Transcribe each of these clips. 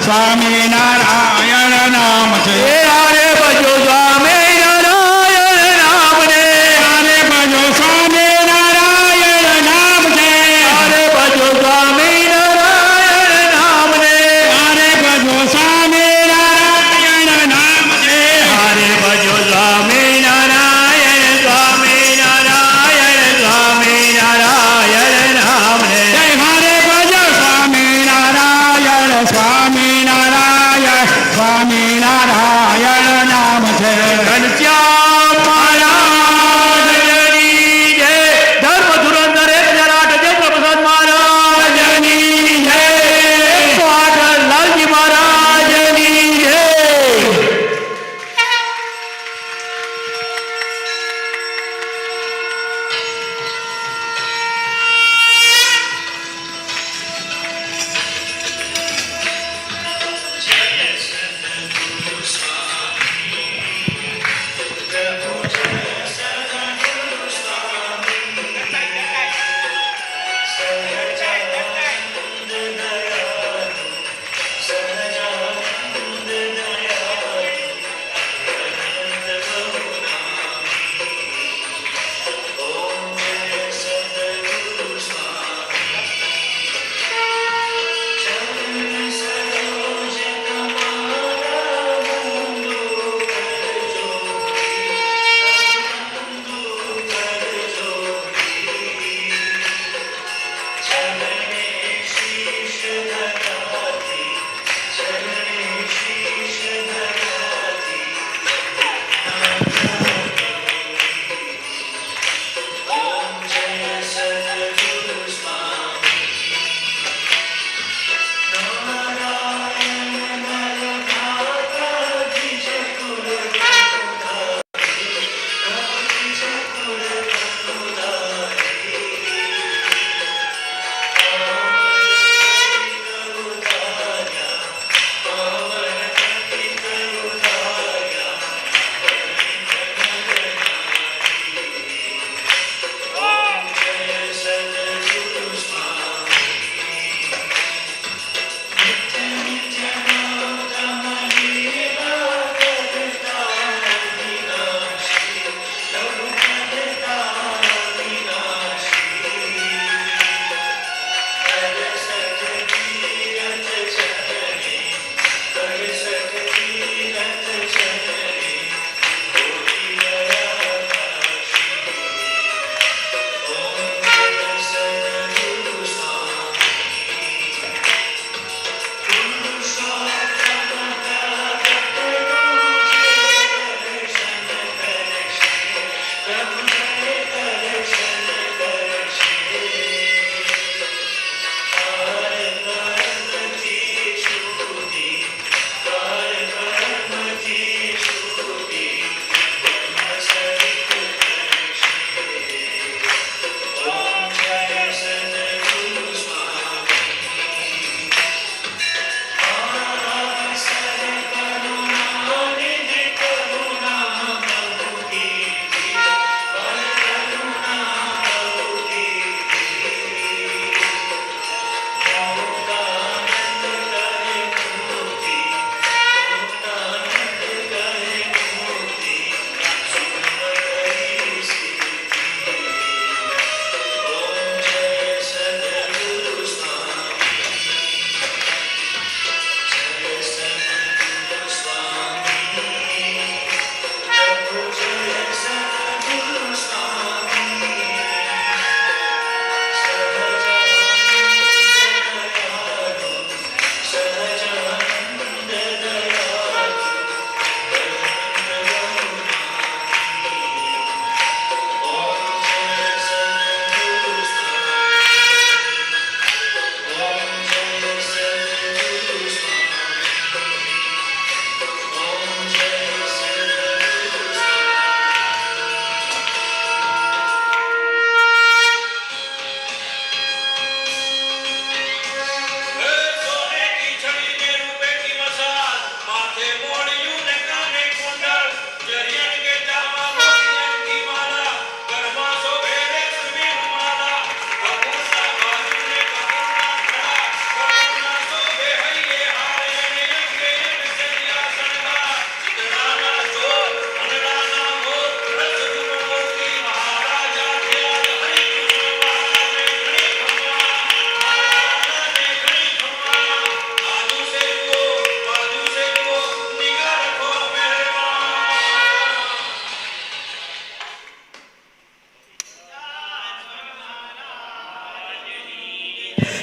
સ્વામી નારાયણ નામ જય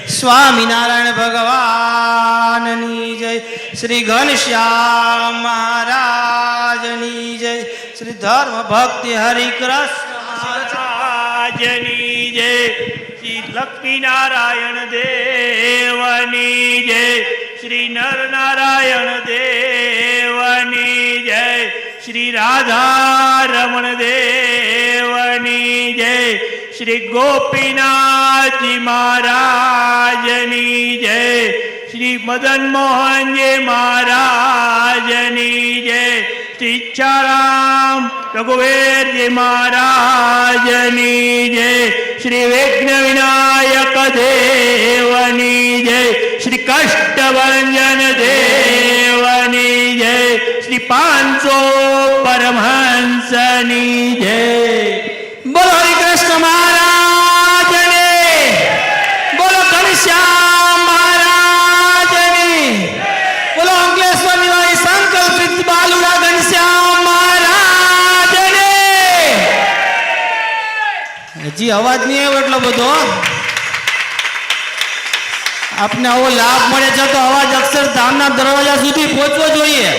સ્વામિનારાયણ ભગવાનની જય. શ્રી ઘનશ્યામ મહારાજની જય. શ્રી ધર્મ ભક્તિ હરિકૃષ્ણ મહારાજની જય. શ્રી લક્ષ્મીનારાયણ દેવની જય. શ્રી નરનારાયણ દેવની જય. શ્રી રાધારમણ દેવની જય. શ્રી ગોપીનાથજી મહારાજની જય. શ્રી મદન મોહનજી મહારાજની જય. શ્રી ઈચ્છારામ રઘુવીરજી મહારાજની જય. શ્રી વિઘ્ન વિનાયક દેવની જય. શ્રી કષ્ટભંજન દેવની જય. શ્રી પાંચસો પરમહંસની જય. મહારાજની. બોલો ઘનશ્યામ મહારાજની. બોલો અંકલેશ્વર નિવાસી સંકલ્પિત બાલુડા ઘનશ્યામ મહારાજની. હજી અવાજ નહીં આવ્યો એટલો બધો આપને આવો લાભ મળે છે તો અવાજ અક્ષરધામના દરવાજા સુધી પહોંચવો જોઈએ.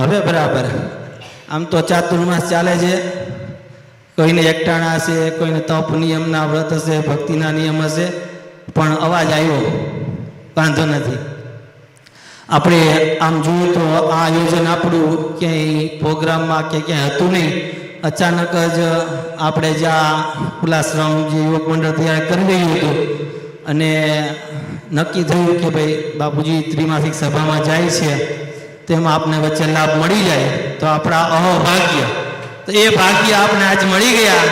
હવે બરાબર. આમ તો ચાતુર્માસ ચાલે છે. કોઈને એકટાણા હશે, કોઈને તપ નિયમના વ્રત હશે, ભક્તિના નિયમ હશે, પણ અવાજ આવ્યો. વાંધો નથી. આપણે આમ જોઈએ તો આ આયોજન આપણું ક્યાંય પ્રોગ્રામમાં કે ક્યાંય હતું નહીં. અચાનક જ આપણે જ્યાં ખુલાશ્રમ જે યુવક મંડળ તૈયાર કરી રહ્યું હતું અને નક્કી થયું કે ભાઈ બાપુજી ત્રિમાસિક સભામાં જાય છે. તેમાં આપને વચ્ચે લાભ મળી જાય તો આપણા અહોભાગ્ય. તો એ ભાગ્ય આપણે આજ મળી ગયા.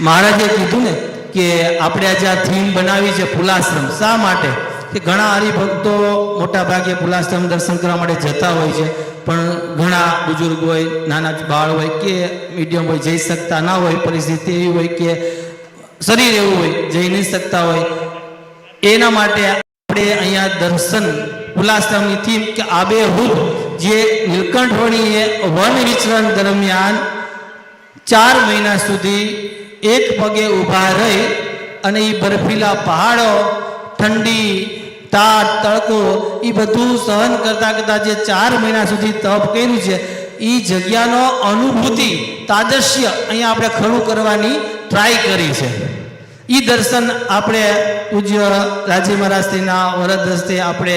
મહારાજે કીધું ને કે આપણે આજે આ થીમ બનાવી છે ફુલાશ્રમ શા માટે? કે ઘણા હરિભક્તો મોટા ભાગે ફુલાશ્રમ દર્શન કરવા માટે જતા હોય છે, પણ ઘણા બુજુર્ગ હોય, નાના બાળ હોય કે મીડિયમ હોય, જઈ શકતા ના હોય, પરિસ્થિતિ એવી હોય કે શરીર એવું હોય, જઈ નહીં શકતા હોય. એના માટે આપણે અહીંયા દર્શન ઉલ્લાસની થીમ કે આબેહૂબ જે નીલકંઠવણીએ વન વિચરણ દરમિયાન ચાર મહિના સુધી એક પગે ઊભા રહી અને એ બરફીલા પહાડો, ઠંડી, તાર, તડકો એ બધું સહન કરતા કરતા જે ચાર મહિના સુધી તપ કર્યું છે એ જગ્યાનો અનુભૂતિ તાદશ્ય અહીંયા આપણે ખડું કરવાની ટ્રાય કરી છે. ઈ દર્શન આપણે પૂજ્ય રાજી મહારાજશ્રીના વરદ હસ્તે આપણે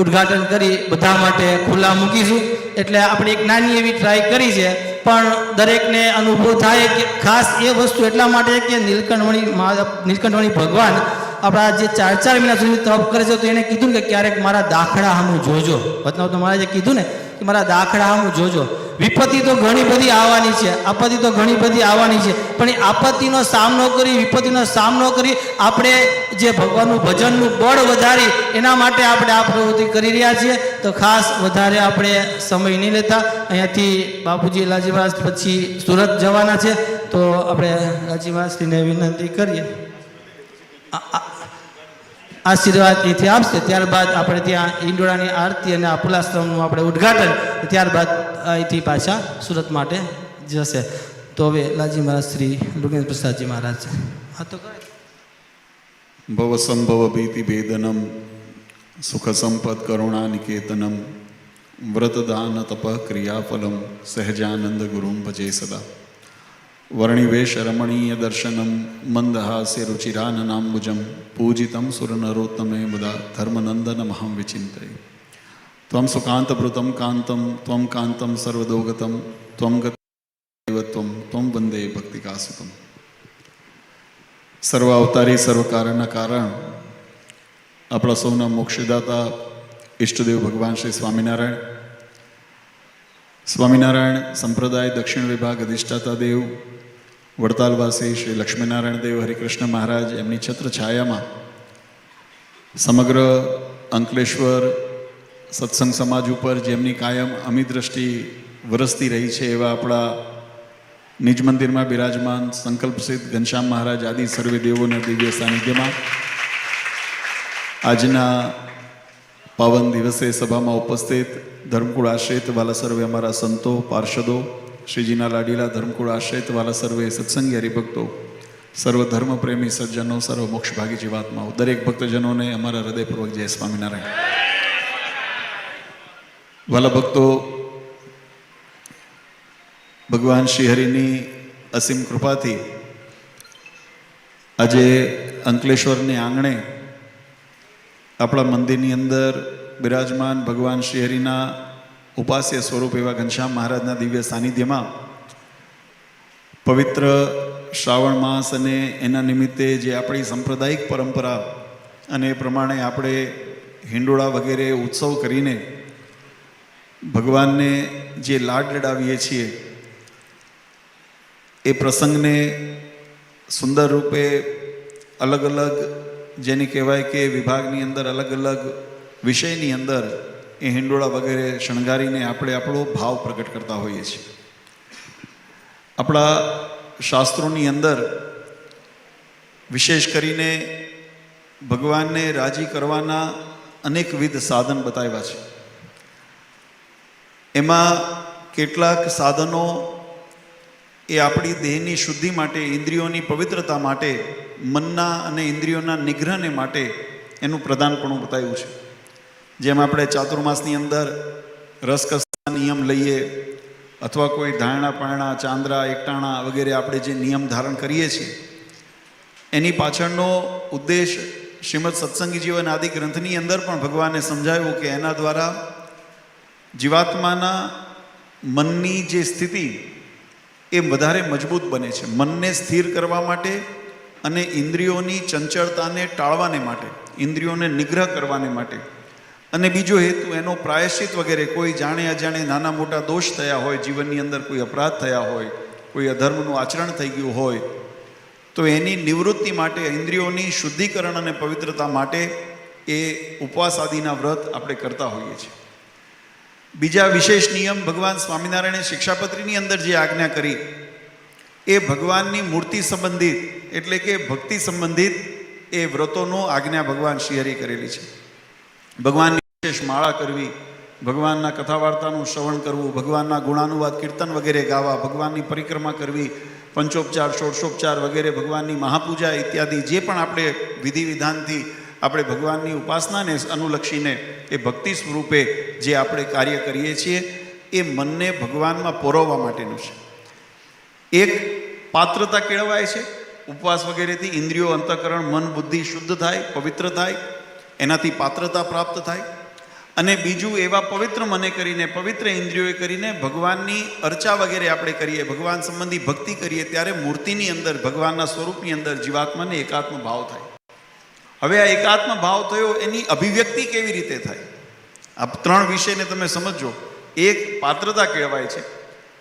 ઉદ્ઘાટન કરી બધા માટે ખુલ્લા મૂકીશું. એટલે આપણે એક નાની એવી ટ્રાય કરી છે, પણ દરેકને અનુભવ થાય કે ખાસ એ વસ્તુ એટલા માટે કે નીલકંઠમણી નીલકંઠમણી ભગવાન આપણા જે ચાર ચાર મહિના સુધી તપ કરે છે, તો એને કીધું કે ક્યારેક મારા દાખલા સામું જોજો. વતનાવ તો મહારાજે કીધું ને કે મારા દાખલા હું જોજો. વિપત્તિ તો ઘણી બધી આવવાની છે, આપત્તિ તો ઘણી બધી આવવાની છે, પણ એ આપત્તિનો સામનો કરી, વિપત્તિનો સામનો કરી આપણે જે ભગવાનનું ભજનનું બળ વધારી, એના માટે આપણે આ પ્રવૃત્તિ કરી રહ્યા છીએ. તો ખાસ વધારે આપણે સમય નહીં લેતા. અહીંયાથી બાપુજી લાજીવાસ પછી સુરત જવાના છે. તો આપણે મહારાજશ્રીને વિનંતી કરીએ. આશીર્વાદ એથી આપશે. ત્યારબાદ આપણે ત્યાં ઈંડોળાની આરતી અને આ આપણે ઉદ્ઘાટન, ત્યારબાદ અહીંથી પાછા સુરત માટે જશે. તો હવે લાજી મહારાજ, શ્રી મૃગેન્દ્ર પ્રસાદજી મહારાજ. હા, તો કરે. ભવસંભવ ભીતિભેદનમ સુખ સંપદ કરુણા નિકેતનમ વ્રતદાન તપ ક્રિયાફલમ, સહજાનંદ ગુરુમ ભજે સદા. વર્ણિવેશ રમણીય દર્શનમ મંદહાસ્ય રુચિરાનનાંબુજમ પૂજિતમ સુરનરોત્તમે બધા ધર્મનંદનમહં વિચિંતય ત્વમ સુકાંતભૃતમ કાંતમ ત્વમ કાંતમ સર્વદોગતમ ત્વમ ગતમ ત્વમ વંદે ભક્તિકાસુતમ સર્વ અવતારી સર્વ કારણના કારણ આપણા સૌના મોક્ષદાતા ઈષ્ટદેવ ભગવાન શ્રી સ્વામિનારાયણ સ્વામિનારાયણ સંપ્રદાય દક્ષિણ વિભાગ અધિષ્ઠાતા દેવ વડતાલવાસી શ્રી લક્ષ્મીનારાયણ દેવ હરિકૃષ્ણ મહારાજ એમની છત્ર છાયામાં સમગ્ર અંકલેશ્વર સત્સંગ સમાજ ઉપર જેમની કાયમ અમી દ્રષ્ટિ વરસતી રહી છે એવા આપણા નિજ મંદિરમાં બિરાજમાન સંકલ્પ સિદ્ધ ઘનશ્યામ મહારાજ આદિ સર્વે દેવોના દિવ્ય સાનિધ્યમાં આજના પાવન દિવસે સભામાં ઉપસ્થિત ધર્મકુળ આશ્રિત વાલા સર્વે અમારા સંતો, પાર્ષદો શ્રીજીના લાડીલા ધર્મકુળ આશ્રિત વાલા સર્વે સત્સંગી હરિભક્તો, સર્વ ધર્મ પ્રેમી સજ્જનો, સર્વ મોક્ષભાગી જીવાત્માઓ દરેક ભક્તજનોને અમારા હૃદયપૂર્વક જય સ્વામિનારાયણ. વાલા ભક્તો, ભગવાન શ્રીહરિની અસીમ કૃપાથી આજે અંકલેશ્વરની આંગણે આપણા મંદિરની અંદર બિરાજમાન ભગવાન શ્રીહરિના ઉપાસ્ય સ્વરૂપ એવા ઘનશ્યામ મહારાજના દિવ્ય સાનિધ્યમાં પવિત્ર શ્રાવણ માસ અને એના નિમિત્તે જે આપણી સાંપ્રદાયિક પરંપરા અને એ પ્રમાણે આપણે હિંડોળા વગેરે ઉત્સવ કરીને ભગવાનને જે લાડ લડાવીએ છીએ, એ પ્રસંગને સુંદર રૂપે અલગ અલગ જેને કહેવાય કે વિભાગની અંદર અલગ અલગ વિષયની અંદર એ હિંડોળા વગેરે શણગારીને આપણે આપણો ભાવ પ્રગટ કરતા હોઈએ છીએ. આપણા શાસ્ત્રોની અંદર વિશેષ કરીને ભગવાનને રાજી કરવાના અનેકવિધ સાધન બતાવ્યા છે. એમાં કેટલાક સાધનો એ આપણી દેહની શુદ્ધિ માટે, ઇન્દ્રિયોની પવિત્રતા માટે, મનના અને ઇન્દ્રિયોના નિગ્રહને માટે એનું પ્રધાનપણું બતાવ્યું છે. જેમ આપણે ચાતુર્માસની અંદર રસકસના નિયમ લઈએ, અથવા કોઈ ધારણા પારણા, ચાંદ્રા, એકટાણા વગેરે આપણે જે નિયમ ધારણ કરીએ છીએ, એની પાછળનો ઉદ્દેશ શ્રીમદ સત્સંગી જીવન આદિ ગ્રંથની અંદર પણ ભગવાને સમજાવ્યું કે એના દ્વારા જીવાત્માના મનની જે સ્થિતિ, એ વધારે મજબૂત બને છે. મનને સ્થિર કરવા માટે અને ઇન્દ્રિયોની ચંચળતાને ટાળવાને માટે, ઇન્દ્રિયોને નિગ્રહ કરવાને માટે. અને બીજો હેતુ, એનો પ્રાયશ્ચિત વગેરે કોઈ જાણે અજાણે નાના મોટા દોષ થયા હોય, જીવનની અંદર કોઈ અપરાધ થયા હોય, કોઈ અધર્મનું આચરણ થઈ ગયું હોય, તો એની નિવૃત્તિ માટે, ઇન્દ્રિયોની શુદ્ધિકરણ અને પવિત્રતા માટે એ ઉપવાસ આદિના વ્રત આપણે કરતા હોઈએ છીએ. બીજા વિશેષ નિયમ, ભગવાન સ્વામિનારાયણે શિક્ષાપત્રીની અંદર જે આજ્ઞા કરી, એ ભગવાનની મૂર્તિ સંબંધિત, એટલે કે ભક્તિ સંબંધિત એ વ્રતોનો આજ્ઞા ભગવાન શ્રીહરિ કરેલી છે. ભગવાનની વિશેષ માળા કરવી, ભગવાનના કથા વાર્તાનું શ્રવણ કરવું, ભગવાનના ગુણાનુવાદ, કીર્તન વગેરે ગાવા, ભગવાનની પરિક્રમા કરવી, પંચોપચાર, ષોડશોપચાર વગેરે ભગવાનની મહાપૂજા ઇત્યાદિ જે પણ આપણે વિધિ વિધાનથી આપણે ભગવાનની ઉપાસનાને અનુલક્ષીને એ ભક્તિ સ્વરૂપે જે આપણે કાર્ય કરીએ છીએ, એ મનને ભગવાનમાં પોરવવા માટેનું છે. એક પાત્રતા કેળવાય છે. ઉપવાસ વગેરેથી ઇન્દ્રિયો અંતઃકરણ, મન બુદ્ધિ શુદ્ધ થાય, પવિત્ર થાય એનાથી પાત્રતા પ્રાપ્ત થાય. અને બીજું એવા પવિત્ર મને કરીને, પવિત્ર ઇન્દ્રિયોએ કરીને ભગવાનની અર્ચા વગેરે આપણે કરીએ, ભગવાન સંબંધી ભક્તિ કરીએ, ત્યારે મૂર્તિની અંદર, ભગવાનના સ્વરૂપની અંદર જીવાત્માને એકાત્મ ભાવ થાય. હવે આ એકાત્મ ભાવ થયો, એની અભિવ્યક્તિ કેવી રીતે થાય? આ ત્રણ વિષયને તમે સમજો. એક, પાત્રતા કહેવાય છે.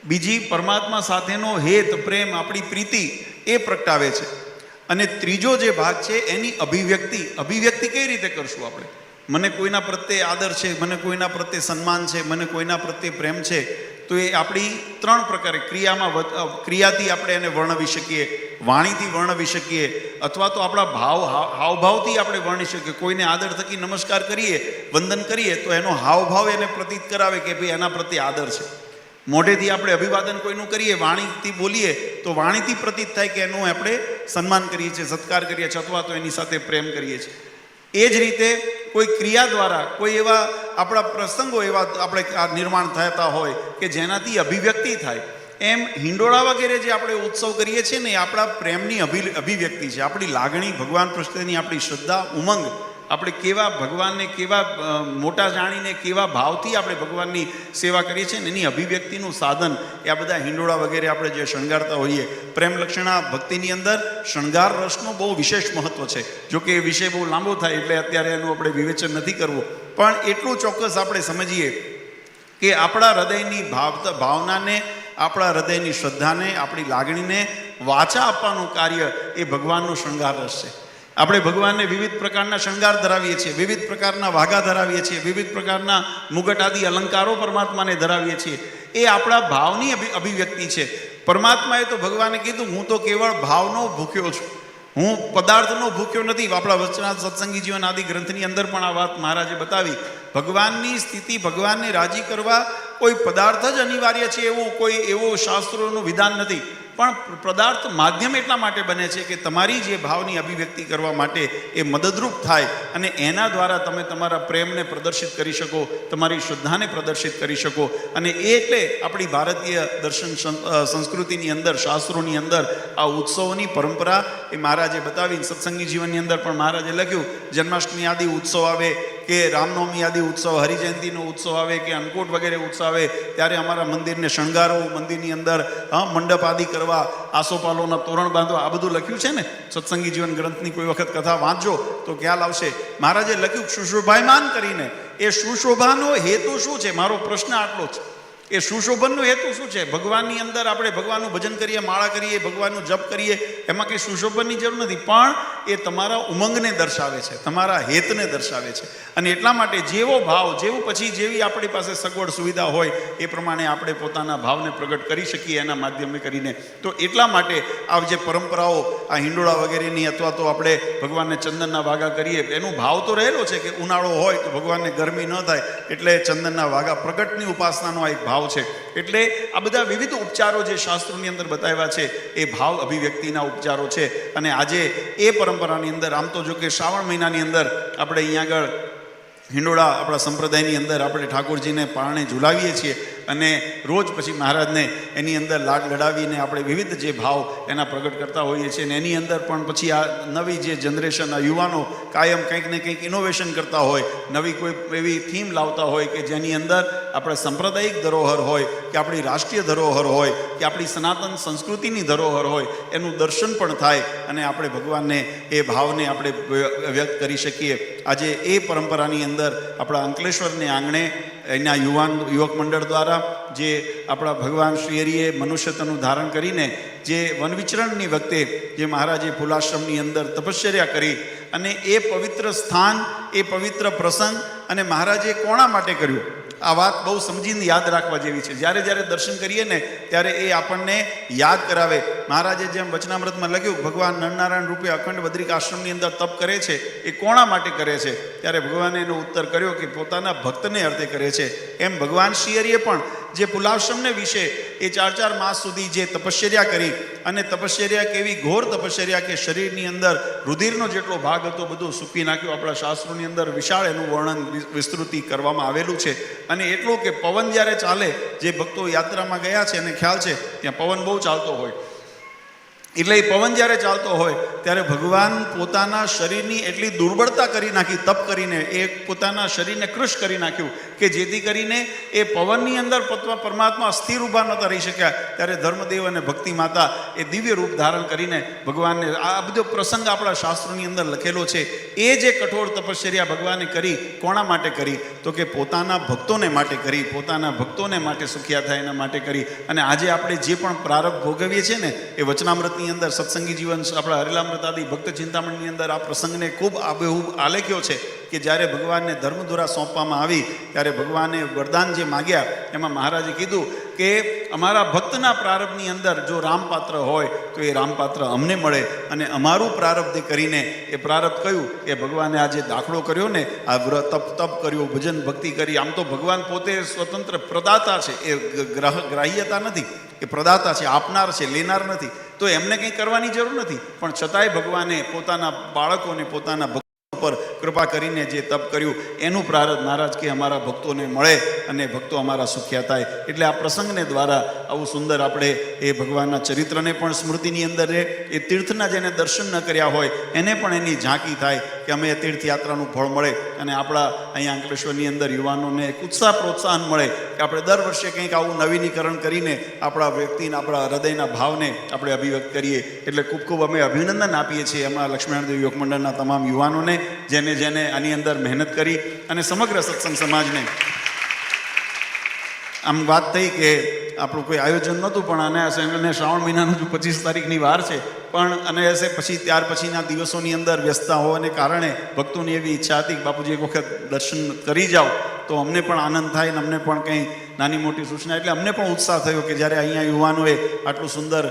બીજી, પરમાત્મા સાથેનો હેત, પ્રેમ, આપણી પ્રીતિ એ પ્રગટાવે છે. અને ત્રીજો જે ભાગ છે, એની અભિવ્યક્તિ. અભિવ્યક્તિ કઈ રીતે કરશું આપણે? મને કોઈના પ્રત્યે આદર છે, મને કોઈના પ્રત્યે સન્માન છે, મને કોઈના પ્રત્યે પ્રેમ છે, તો એ આપણી ત્રણ પ્રકારે ક્રિયામાં ક્રિયાથી આપણે એને વર્ણવી શકીએ, વાણીથી વર્ણવી શકીએ, અથવા તો આપણા ભાવ હાવ- હાવભાવથી આપણે વર્ણી શકીએ. કોઈને આદર થકી નમસ્કાર કરીએ, વંદન કરીએ, તો એનો હાવભાવ એને પ્રતીત કરાવે કે ભાઈ એના પ્રત્યે આદર છે. મોઢેથી આપણે અભિવાદન કોઈનું કરીએ, વાણીથી બોલીએ, તો વાણીથી પ્રતીત થાય કે એનું આપણે સન્માન કરીએ છીએ, સત્કાર કરીએ છીએ, અથવા તો એની સાથે પ્રેમ કરીએ છીએ. એ જ રીતે કોઈ ક્રિયા દ્વારા, કોઈ એવા આપણા પ્રસંગો એવા આપણે નિર્માણ થતા હોય કે જેનાથી અભિવ્યક્તિ થાય, એમ હિંડોળા વગેરે જે આપણે ઉત્સવ કરીએ છીએ ને એ આપણા પ્રેમની અભિ અભિવ્યક્તિ છે. આપણી લાગણી ભગવાન પ્રત્યેની આપણી શ્રદ્ધા, ઉમંગ આપણે કેવા ભગવાનને, કેવા મોટા જાણીને, કેવા ભાવથી આપણે ભગવાનની સેવા કરીએ છીએ ને એની અભિવ્યક્તિનું સાધન એ આ બધા હિંડોળા વગેરે આપણે જે શણગારતા હોઈએ, પ્રેમ લક્ષણા ભક્તિની અંદર શણગાર રસનું બહુ વિશેષ મહત્વ છે. જો કે એ વિષય બહુ લાંબો થાય એટલે અત્યારે એનું આપણે વિવેચન નથી કરવું. પણ એટલું ચોક્કસ આપણે સમજીએ કે આપણા હૃદયની ભાવ ભાવનાને, આપણા હૃદયની શ્રદ્ધાને, આપણી લાગણીને વાચા આપવાનું કાર્ય એ ભગવાનનો શણગાર રસ છે. આપણે ભગવાનને વિવિધ પ્રકારના શણગાર ધરાવીએ છીએ, વિવિધ પ્રકારના વાઘા ધરાવીએ છીએ, વિવિધ પ્રકારના મુગટ આદિ અલંકારો પરમાત્માને ધરાવીએ છીએ. એ આપણા ભાવની અભિ, અભિવ્યક્તિ છે. પરમાત્માએ તો ભગવાને કીધું, હું તો કેવળ ભાવનો ભૂખ્યો છું. હું પદાર્થનો ભૂખ્યો નથી. આપણા વચના સત્સંગી જીવન આદિ ગ્રંથની અંદર પણ આ વાત મહારાજે બતાવી. ભગવાનની સ્થિતિ, ભગવાનને રાજી કરવા કોઈ પદાર્થ જ અનિવાર્ય છે એવું કોઈ, એવો શાસ્ત્રોનું વિધાન નથી. પણ પદાર્થ માધ્યમ એટલા માટે બને છે કે તમારી જે ભાવની અભિવ્યક્તિ કરવા માટે એ મદદરૂપ થાય અને એના દ્વારા તમે તમારા પ્રેમને પ્રદર્શિત કરી શકો, તમારી શ્રદ્ધાને પ્રદર્શિત કરી શકો. અને એટલે આપણી ભારતીય દર્શન સંસ્કૃતિની અંદર, શાસ્ત્રોની અંદર આ ઉત્સવોની પરંપરા એ મહારાજે બતાવી સત્સંગી જીવનની અંદર પણ મહારાજે લખ્યું, જન્માષ્ટમી આદિ ઉત્સવ આવે કે રામનવમી આદિ ઉત્સવ, હરિજયંતિનો ઉત્સવ આવે કે અન્નકૂટ વગેરે ઉત્સવ આવે, ત્યારે અમારા મંદિરને શણગારવું મંદિરની અંદર મંડપ આદિ કરવા, આસોપાલોના તોરણ બાંધવા, આ બધું લખ્યું છે ને? સત્સંગી જીવન ગ્રંથની કોઈ વખત કથા વાંચજો તો ખ્યાલ આવશે. મહારાજે લખ્યું સુશોભાયમાન કરીને. એ સુશોભાનો હેતુ શું છે? મારો પ્રશ્ન આટલો છે એ સુશોભનનો હેતુ શું છે? ભગવાનની અંદર આપણે ભગવાનનું ભજન કરીએ, માળા કરીએ, ભગવાનનું જપ કરીએ, એમાં કંઈ સુશોભનની જરૂર નથી. પણ એ તમારા ઉમંગને દર્શાવે છે, તમારા હેતને દર્શાવે છે. અને એટલા માટે જેવો ભાવ, જેવું પછી જેવી આપણી પાસે સગવડ સુવિધા હોય, એ પ્રમાણે આપણે પોતાના ભાવને પ્રગટ કરી શકીએ એના માધ્યમે કરીને. તો એટલા માટે આ જે પરંપરાઓ, આ હિંડોળા વગેરેની અથવા તો આપણે ભગવાનને ચંદનના વાગા કરીએ, એનો ભાવ તો રહેલો છે કે ઉનાળો હોય તો ભગવાનને ગરમી ન થાય, એટલે ચંદનના વાગા પ્રગટની ઉપાસનાનો આ એક ભાવ છે. એટલે આ બધા વિવિધ ઉપચારો જે શાસ્ત્રોની અંદર બતાવ્યા છે, એ ભાવ અભિવ્યક્તિના ઉપચારો છે. અને આજે એ પરંપરાની અંદર, આમ તો જો કે શ્રાવણ મહિનાની અંદર આપણે અહીંયા આગળ હિંડોળા આપણા સંપ્રદાયની અંદર આપણે ઠાકોરજીને પારણે ઝુલાવીએ છીએ. અને રોજ પછી મહારાજને એની અંદર લાડ લડાવીને આપણે વિવિધ જે ભાવ એના પ્રગટ કરતા હોઈએ છીએ અને એની અંદર પણ પછી આ નવી જે જનરેશન આ યુવાનો કાયમ કંઈક ને કંઈક ઇનોવેશન કરતા હોય, નવી કોઈ એવી થીમ લાવતા હોય કે જેની અંદર આપણે સાંપ્રદાયિક ધરોહર હોય, કે આપણી રાષ્ટ્રીય ધરોહર હોય, કે આપણી સનાતન સંસ્કૃતિની ધરોહર હોય, એનું દર્શન પણ થાય અને આપણે ભગવાનને એ ભાવને આપણે વ્યક્ત કરી શકીએ. આજે એ પરંપરાની અંદર આપણા અંકલેશ્વરને આંગણે એના યુવાન, યુવક મંડળ દ્વારા જે આપણા ભગવાન શ્રી હરિએ મનુષ્યતાનું ધારણ કરીને જે વનવિચરણની વખતે જે મહારાજે ફુલાશ્રમની અંદર તપશ્ચર્યા કરી અને એ પવિત્ર સ્થાન, એ પવિત્ર પ્રસંગ અને મહારાજે કોણા માટે કર્યું? આ વાત બહુ સમજીને યાદ રાખવા જેવી છે. જ્યારે જ્યારે દર્શન કરીએ ને, ત્યારે એ આપણને યાદ કરાવે. મહારાજે જેમ વચનામૃતમાં લખ્યું, ભગવાન નરનારાયણ રૂપે અખંડ બદ્રિક આશ્રમની અંદર તપ કરે છે, એ કોણા માટે કરે છે? ત્યારે ભગવાને એનો ઉત્તર કર્યો કે પોતાના ભક્તને અર્થે કરે છે. એમ ભગવાન શ્રી હરિએ પણ જે પુલાવશ્રમને વિશે એ ચાર ચાર માસ સુધી જે તપશ્ચર્યા કરી અને તપશ્ચર્યા કેવી ઘોર તપશ્ચર્યા કે શરીરની અંદર રુધિરનો જેટલો ભાગ હતો, બધો સૂકી નાખ્યો. આપણા શાસ્ત્રોની અંદર વિશાળ એનું વર્ણન વિસ્તૃતિ કરવામાં આવેલું છે. અને એટલું કે પવન જ્યારે ચાલે, જે ભક્તો યાત્રામાં ગયા છે અને ખ્યાલ છે, ત્યાં પવન બહુ ચાલતો હોય. એટલે એ પવન જ્યારે ચાલતો હોય, ત્યારે ભગવાન પોતાના શરીરની એટલી દુર્બળતા કરી નાખી, તપ કરીને, એ પોતાના શરીરને કૃશ કરી નાખ્યું કે જેથી કરીને એ પવનની અંદર પતવા પરમાત્મા અસ્થિર ઊભા નહોતા રહી શક્યા. ત્યારે ધર્મદેવ અને ભક્તિ માતા એ દિવ્ય રૂપ ધારણ કરીને ભગવાનને, આ બધો પ્રસંગ આપણા શાસ્ત્રોની અંદર લખેલો છે. એ જે કઠોર તપશ્ચર્યા ભગવાને કરી કોણા માટે કરી? તો કે પોતાના ભક્તોને માટે કરી, પોતાના ભક્તોને માટે સુખિયા થાય એના માટે કરી. અને આજે આપણે જે પણ પ્રારબ્ધ ભોગવીએ છીએ ને, એ વચનામૃતની અંદર સત્સંગી જીવન આપણા હરિલામૃત ભક્ત ચિંતામણની અંદર આ પ્રસંગને ખૂબ આબેહૂબ આલેખ્યો છે કે જ્યારે ભગવાનને ધર્મધુરા સોંપવામાં આવી, ત્યારે ભગવાને વરદાન જે માગ્યા, એમાં મહારાજે કીધું કે અમારા ભક્તના પ્રારબ્ધની અંદર જો રામપાત્ર હોય, તો એ રામપાત્ર અમને મળે. અને અમારું પ્રારબ્ધ કરીને એ પ્રારબ્ધ કયું? એ ભગવાને આજે દાખલો કર્યો ને, આ વ્રત તપ તપ કર્યો, ભજન ભક્તિ કરી. આમ તો ભગવાન પોતે સ્વતંત્ર પ્રદાતા છે. એ ગ્રહ ગ્રાહ્યતા નથી. એ પ્રદાતા છે, આપનાર છે, લેનાર નથી. તો એમને કંઈ કરવાની જરૂર નથી. પણ છતાંય ભગવાને પોતાના બાળકોને, પોતાના પર કૃપા કરીને જે તપ કર્યું, એનું પ્રારંભ મહારાજ કે અમારા ભક્તોને મળે અને ભક્તો અમારા સુખ્યા થાય. એટલે આ પ્રસંગને દ્વારા આવું સુંદર આપણે એ ભગવાનના ચરિત્રને પણ સ્મૃતિની અંદર રહે, એ તીર્થના જેને દર્શન ન કર્યા હોય, એને પણ એની ઝાંકી થાય કે અમે તીર્થયાત્રાનું ફળ મળે અને આપણા અહીંયા અંકલેશ્વરની અંદર યુવાનોને એક ઉત્સાહ પ્રોત્સાહન મળે કે આપણે દર વર્ષે કંઈક આવું નવીનીકરણ કરીને આપણા વ્યક્તિને, આપણા હૃદયના ભાવને આપણે અભિવ્યક્ત કરીએ. એટલે ખૂબ ખૂબ અમે અભિનંદન આપીએ છીએ અમારા લક્ષ્મીનારાયણ યોગ મંડળના તમામ યુવાનોને. જેને જેને આની અંદર મહેનત કરી અને સમગ્ર સત્સંગ સમાજને. આમ વાત થઈ કે આપણું કોઈ આયોજન નહોતું, પણ અને અને શ્રાવણ મહિનાનું જ પચીસ તારીખની વાર છે, પણ અને હશે પછી ત્યાર પછીના દિવસોની અંદર વ્યસ્તતા હોવાને કારણે ભક્તોની એવી ઈચ્છા હતી કે બાપુજી એક વખત દર્શન કરી જાઓ, તો અમને પણ આનંદ થાય ને અમને પણ કંઈ નાની મોટી સૂચના. એટલે અમને પણ ઉત્સાહ થયો કે જ્યારે અહીંયા યુવાનોએ આટલું સુંદર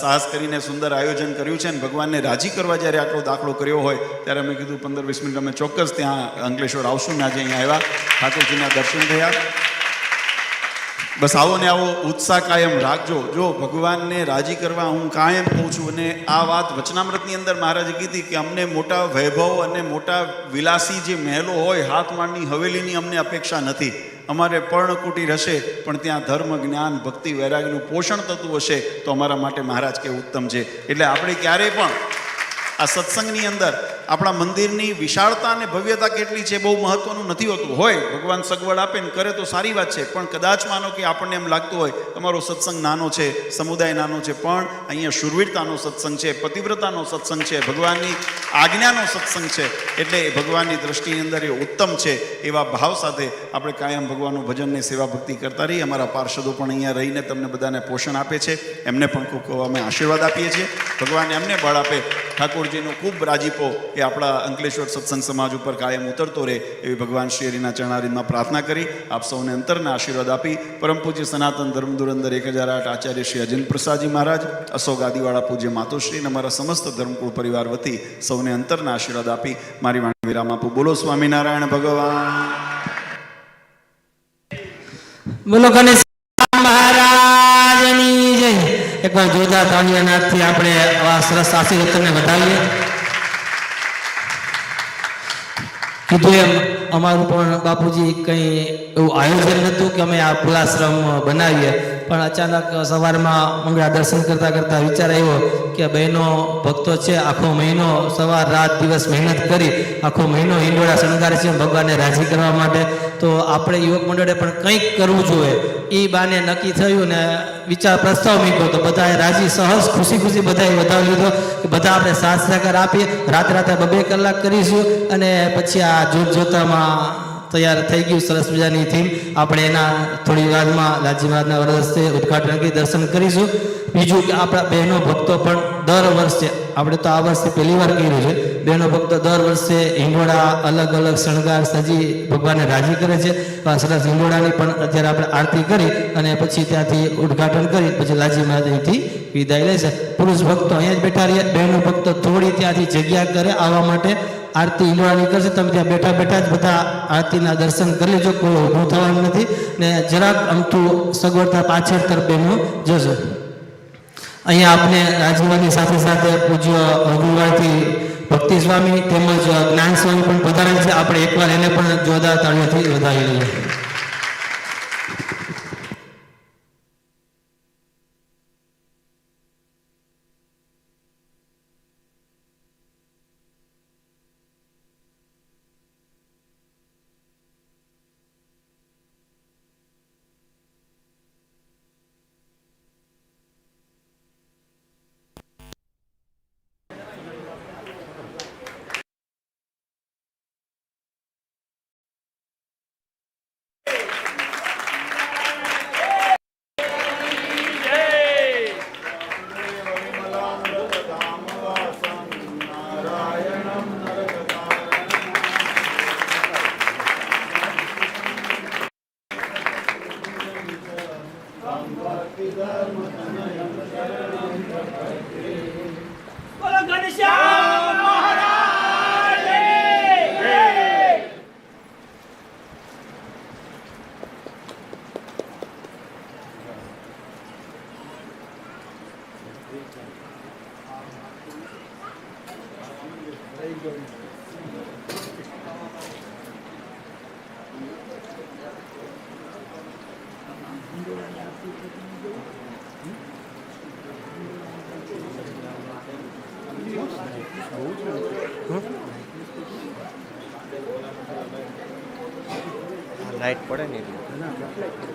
સાહસ કરીને સુંદર આયોજન કર્યું છે અને ભગવાનને રાજી કરવા જ્યારે આટલો દાખલો કર્યો હોય, ત્યારે અમે કીધું પંદર વીસ મિનિટ અમે ચોક્કસ ત્યાં અંકલેશ્વર આવશું ને આજે અહીંયા આવ્યા. ઠાકોરજીના દર્શન થયા. બસ આવો ને આવો ઉત્સાહ કાયમ રાખજો. જો ભગવાનને રાજી કરવા હું કાયમ કહું છું અને આ વાત વચનામૃતની અંદર મહારાજે કીધી કે અમને મોટા વૈભવ અને મોટા વિલાસી જે મહેલો હોય હાથમાળની હવેલીની અમને અપેક્ષા નથી. અમારે પર્ણકુટીર હશે પણ ત્યાં ધર્મ, જ્ઞાન, ભક્તિ, વૈરાગનું પોષણ થતું હશે, તો અમારા માટે મહારાજ કે ઉત્તમ છે. એટલે આપણે ક્યારેય પણ આ સત્સંગની અંદર આપણા મંદિરની વિશાળતા અને ભવ્યતા કેટલી છે બહુ મહત્વનું નથી હોતું. હોય, ભગવાન સગવડ આપે ને કરે તો સારી વાત છે, પણ કદાચ માનો કે આપણને એમ લાગતું હોય, તમારો સત્સંગ નાનો છે, સમુદાય નાનો છે, પણ અહીંયા શુરવીરતાનો સત્સંગ છે, પતિવ્રતાનો સત્સંગ છે, ભગવાનની આજ્ઞાનો સત્સંગ છે. એટલે ભગવાનની દ્રષ્ટિની અંદર એ ઉત્તમ છે, એવા ભાવ સાથે આપણે કાયમ ભગવાનનું ભજનને સેવા ભક્તિ કરતા રહીએ. અમારા પાર્ષદો પણ અહીંયા રહીને તમને બધાને પોષણ આપે છે. એમને પણ ખૂબ અમે આશીર્વાદ આપીએ છીએ. ભગવાન એમને બળ આપે. ઠાકોરજીનો ખૂબ રાજીપો એ આપણા અંકલેશ્વર સત્સંગ સમાજ ઉપર કાયમ ઉતરતો રહે એવી ભગવાન શ્રી ચરણારીમાં પ્રાર્થના કરી. આપ સૌને અંતરના આશીર્વાદ આપી પરમ પૂજ્ય સનાતન ધર્મ એક હજાર આઠ આચાર્ય શ્રી અજન પ્રસાદજી મહારાજ, અશોક આદિવાળા પૂજ્ય માતોશ્રી અને અમારા સમસ્ત ધર્મકુળ પરિવાર વતી સૌને અંતરના આશીર્વાદ આપી. મારી વાણી વિરામ આપું. બોલો સ્વામિનારાયણ ભગવાન. બોલો ગણેશ મહારાજની જય એકવાર જોરદાર તાળીઓના નાદથી આપણે આવા સરસ આશીર્વાદ તમને વધાવીએ. કીધું એમ, અમારું પણ બાપુજી કંઈ એવું આયોજન નહોતું કે અમે આ પુલાશ્રમ બનાવીએ. પણ અચાનક સવારમાં મંગળા દર્શન કરતા કરતા વિચાર આવ્યો કે બહેનો ભક્તો છે, આખો મહિનો સવાર રાત દિવસ મહેનત કરી, આખો મહિનો હિંડોળા શણગારે છે, ભગવાનને રાજી કરવા માટે. તો આપણે યુવક મંડળે પણ કંઈક કરવું જોઈએ. એ બાને નક્કી થયું ને વિચાર પ્રસ્તાવ મૂક્યો તો બધાએ રાજી, સહજ, ખુશી ખુશી બધાએ વધાવી લીધો કે બધા આપણે સાથ સહકાર આપીએ. રાત રાતે બબે કલાક કરીશું અને પછી આ જોત જોતામાં તૈયાર થઈ ગયું સરસ મજાની થીમ. આપણે એના થોડી વારમાં લાલજી મહારાજના વરદસ્તે ઉદઘાટન કરી દર્શન કરીશું. બીજું કે આપણા બહેનો ભક્તો પણ દર વર્ષે, આપણે તો આ વર્ષે પહેલી વાર કર્યું છે બહેનો ભક્તો દર વર્ષે હિંગોળા અલગ અલગ શણગાર સજી ભગવાનને રાજી કરે છે. સરસ હિંગોળાની પણ અત્યારે આપણે આરતી કરી અને પછી ત્યાંથી ઉદઘાટન કરી, પછી લાજી મહાદેવથી વિદાય લે છે. પુરુષ ભક્તો અહીંયા જ બેઠા રહ્યા બહેનો ભક્તો થોડી ત્યાંથી જગ્યા કરે, આવવા માટે આરતી હિંગોળાની કરશે. તમે ત્યાં બેઠા બેઠા જ બધા આરતીના દર્શન કરી લેજો, કોઈ ઊભું થવાનું નથી. ને જરાક અમથું સગવડતા પાછળ તરફ બહેનો જજો. અહીંયા આપણે રાજુવાની સાથે સાથે પૂજ્ય રઘુવારથી ભક્તિ સ્વામી તેમજ જ્ઞાન સ્વામી પણ પધારે છે. આપણે એકવાર એને પણ જોરદાર તાળીઓથી વધાવી લઈએ બોલો ઘનશ્યામ મહારાજ લાઈટ પડે ને એટલે.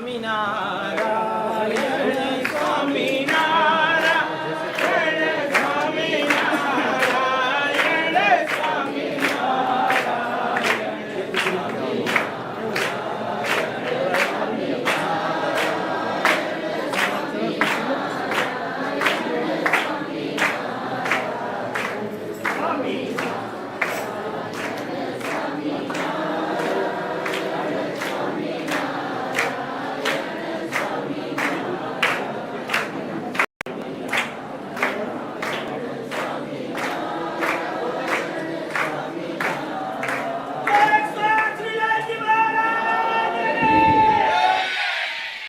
સ્વામિનારાયણ